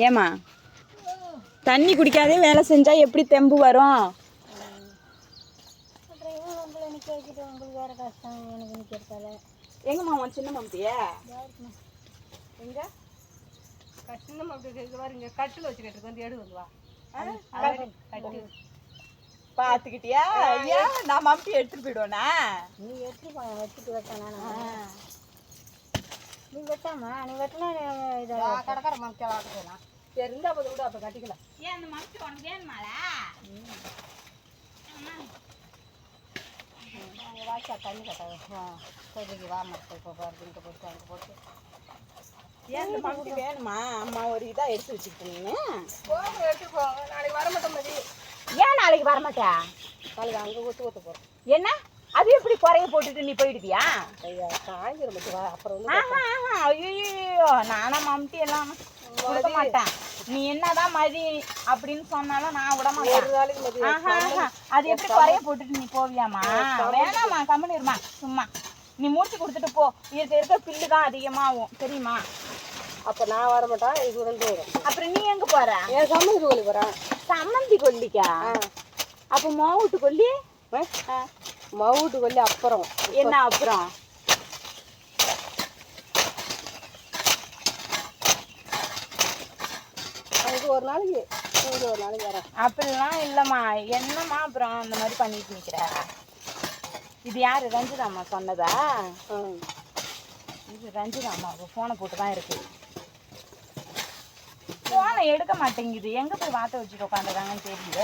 ஏமா தண்ணி குடிக்காதே வேலை செஞ்சா எப்படி தெம்பு வரும்? எங்கம்மா உன் சின்ன மம்திய? எங்க? அப்படி இது பாருங்க கட்டில் வச்சுக்கிட்டு வந்து எடு வந்து வா. கட்டி பாத்துக்கிட்டியா ஐயா நான் மம்டி எடுத்துட்டு போயிடுவேனா? நீ எடுத்து போ வச்சுட்டு வெட்டானா நீ வெட்டாமா நீ வெட்டினா இதை கடற்கரை மம்மிக்கா வாட்டுக்கலாம் தெரிஞ்சா போது கூட அப்போ கட்டிக்கலாம். ஏன் அந்த மம்டி உனக்கு வேணுமாடா வாய்க்கா தண்ணி கட்ட கொதிக்கு வா மரத்தை இப்போ போகிறதுக்கு போட்டு அங்கே போட்டு. ஏன் அந்த மம்டி வேணுமா? அம்மா ஒரு இதா எடுத்து வச்சுக்கிட்டீங்க போங்க எடுத்து போங்க நாளைக்கு வர மாட்டோம் மதி. ஏன் நாளைக்கு வரமாட்டா? நாளைக்கு அங்கே ஊற்று ஊற்ற போகிறோம் என்ன? அது எப்படி குறைய போட்டுட்டு நீ போயிடுவியா? ஐயா காய்கறி மச்சி வா அப்புறம் ஆஹா ஆஹா ஐயோ நானா மம்டி எல்லாம் கொடுக்க மாட்டேன். நீ என்னதான் மதி அப்படின்னு சொன்னாலும் நான் விட மாட்டேன். ஆஹா, ஆஹா. அது எப்படி குறைய போட்டுட்டு நீ போவியாமா வேணாமா கம்மனு இருமா சும்மா. நீ முடிச்சு கொடுத்துட்டு போ. இருக்க இருக்க பில்லு தான் அதிகமாகும் தெரியுமா? அப்போ நான் வர மாட்டேன் இது ரெண்டு வரும் அப்புறம் நீ எங்க போற? என் சம்மதி கோழி போகிறேன் சம்மந்தி கொல்லிக்கா? அப்ப மோவுட்டு கொல்லி? மவுட்டு கொல்லி அப்புறம். என்ன அப்புறம்? இது ஒரு நாளைக்கு இது ஒரு நாளைக்கு வரேன் அப்படிலாம் இல்லம்மா. என்னம்மா அப்புறம் அந்த மாதிரி பண்ணிட்டு நிக்கிற? இது யாரு? ரஞ்சிதாம்மா சொன்னதா? இது ரஞ்சிதாம்மா. ஃபோனை போட்டு தான் இருக்கு. ஃபோனை எடுக்க மாட்டேங்குது. எங்க போய் வாத்த வச்சுட்டு உட்காந்துருக்காங்கன்னு தெரியல.